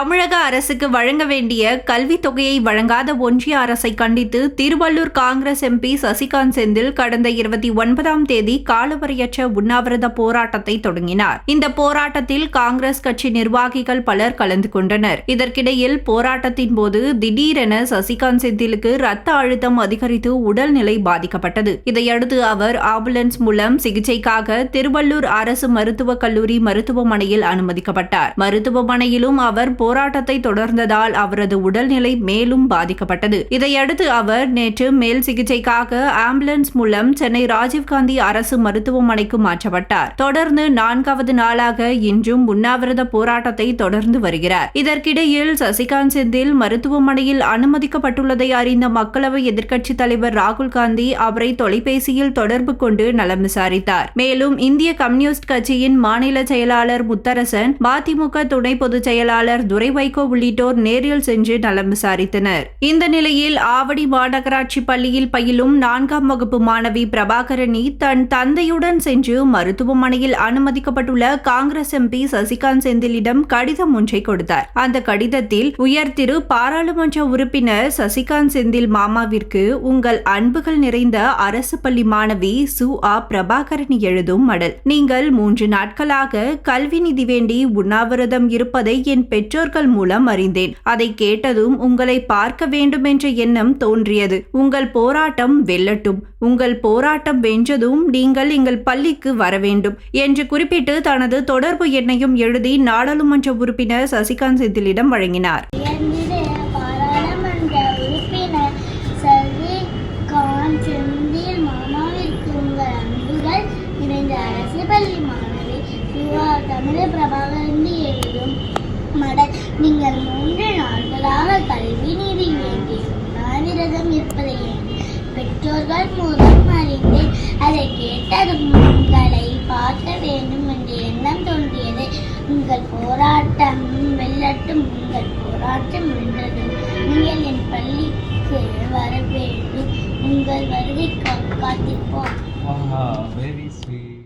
தமிழக அரசுக்கு வழங்க வேண்டிய கல்வித் தொகையை வழங்காத ஒன்றிய அரசை கண்டித்து திருவள்ளூர் காங்கிரஸ் எம்பி சசிகாந்த் செந்தில் கடந்த இருபத்தி ஒன்பதாம் தேதி காலவரையற்ற உண்ணாவிரத போராட்டத்தை தொடங்கினார். இந்த போராட்டத்தில் காங்கிரஸ் கட்சி நிர்வாகிகள் பலர் கலந்து கொண்டனர். இதற்கிடையில் போராட்டத்தின் போது திடீரென சசிகாந்த் செந்திலுக்கு ரத்த அழுத்தம் அதிகரித்து உடல்நிலை பாதிக்கப்பட்டது. இதையடுத்து அவர் ஆம்புலன்ஸ் மூலம் சிகிச்சைக்காக திருவள்ளூர் அரசு மருத்துவக் கல்லூரி மருத்துவமனையில் அனுமதிக்கப்பட்டார். மருத்துவமனையிலும் அவர் போராட்டத்தை தொடர்ந்ததால் அவரது உடல்நிலை மேலும் பாதிக்கப்பட்டது. இதையடுத்து அவர் நேற்று மேல் சிகிச்சைக்காக ஆம்புலன்ஸ் மூலம் சென்னை ராஜீவ்காந்தி அரசு மருத்துவமனைக்கு மாற்றப்பட்டார். தொடர்ந்து நான்காவது நாளாக இன்றும் உண்ணாவிரத போராட்டத்தை தொடர்ந்து வருகிறார். இதற்கிடையில் சசிகாந்த் செந்தில் மருத்துவமனையில் அனுமதிக்கப்பட்டுள்ளதை அறிந்த மக்களவை எதிர்க்கட்சித் தலைவர் ராகுல் காந்தி அவரை தொலைபேசியில் தொடர்பு கொண்டு நலம் விசாரித்தார். மேலும் இந்திய கம்யூனிஸ்ட் கட்சியின் மாநில செயலாளர் முத்தரசன் மதிமுக துணை பொதுச் செயலாளர் துரை துரை வைகோ உள்ளிட்டோர் நேரில் சென்று நலம் விசாரித்தனர். இந்த நிலையில் ஆவடி மாநகராட்சி பள்ளியில் பயிலும் நான்காம் வகுப்பு மாணவி பிரபாகரணி தன் தந்தையுடன் சென்று மருத்துவமனையில் அனுமதிக்கப்பட்டுள்ள காங்கிரஸ் எம்பி சசிகாந்த் செந்திலிடம் கடிதம் ஒன்றை கொடுத்தார். அந்த கடிதத்தில் உயர் திரு பாராளுமன்ற உறுப்பினர் சசிகாந்த் செந்தில் மாமாவிற்கு உங்கள் அன்புகள் நிறைந்த அரசு பள்ளி மாணவி சு. ஆ. பிரபாகரணி எழுதும் மடல். நீங்கள் மூன்று நாட்களாக கல்வி நிதி வேண்டி உண்ணாவிரதம் இருப்பதை என் பெற்றோர் பெற்றோர்கள் மூலம் அறிந்தேன். அதை கேட்டதும் உங்களை பார்க்க வேண்டும் என்ற எண்ணம் தோன்றியது. உங்கள் போராட்டம் வெல்லட்டும். உங்கள் போராட்டம் வென்றதும் நீங்கள் எங்கள் பள்ளிக்கு வர வேண்டும் என்று குறிப்பிட்டு தனது தொடர்பு எண்ணையும் எழுதி நாடாளுமன்ற உறுப்பினர் சசிகாந்த் செந்திலிடம் வழங்கினார் உயர்ந்திரு பாராளுமன்ற உறுப்பினர் சசிகாந்த் செந்தில் மாமாவிற்கு உங்கள் அன்புகள் நிறைந்த அரசு பள்ளி மாணவி சிவா தமிழ் பிரபாகரந்தி எழுதும் மடல் நீங்கள் மூன்று நாட்களாக கல்வி நீதி வேண்டி உண்ணாவிரதம் இருப்பதை என் அவர்கள் மூலம் அறிந்தேன் அதை கேட்டதும் உங்களை பார்க்க வேண்டும் என்ற எண்ணம் தோன்றியது. உங்கள் போராட்டம் வெல்லட்டும் உங்கள் போராட்டம் வென்றது. நீங்கள் என் பள்ளிக்கு வர வேண்டும். உங்கள் வருகை காத்திருப்போம். Very sweet.